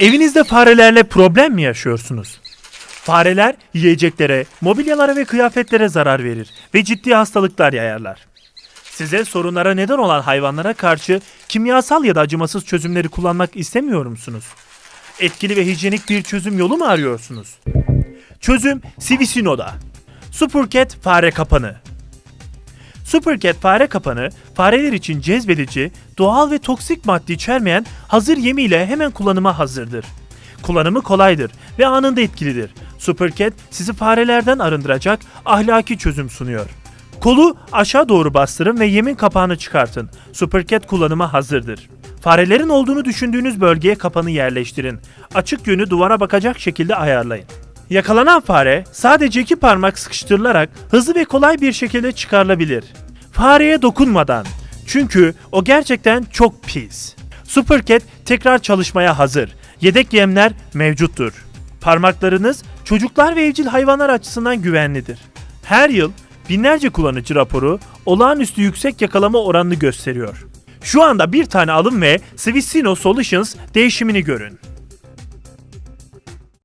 Evinizde farelerle problem mi yaşıyorsunuz? Fareler yiyeceklere, mobilyalara ve kıyafetlere zarar verir ve ciddi hastalıklar yayarlar. Size sorunlara neden olan hayvanlara karşı kimyasal ya da acımasız çözümleri kullanmak istemiyor musunuz? Etkili ve hijyenik bir çözüm yolu mu arıyorsunuz? Çözüm Sivisino'da. Supercat fare kapanı. Supercat fare kapanı, fareler için cezbedici, doğal ve toksik madde içermeyen hazır yemiyle hemen kullanıma hazırdır. Kullanımı kolaydır ve anında etkilidir. Supercat sizi farelerden arındıracak ahlaki çözüm sunuyor. Kolu aşağı doğru bastırın ve yemin kapağını çıkartın. Supercat kullanıma hazırdır. Farelerin olduğunu düşündüğünüz bölgeye kapanı yerleştirin. Açık yönü duvara bakacak şekilde ayarlayın. Yakalanan fare sadece iki parmak sıkıştırılarak hızlı ve kolay bir şekilde çıkarılabilir. Fareye dokunmadan. Çünkü o gerçekten çok pis. Supercat tekrar çalışmaya hazır. Yedek yemler mevcuttur. Parmaklarınız çocuklar ve evcil hayvanlar açısından güvenlidir. Her yıl binlerce kullanıcı raporu olağanüstü yüksek yakalama oranını gösteriyor. Şu anda bir tane alın ve Swissino Solutions değişimini görün.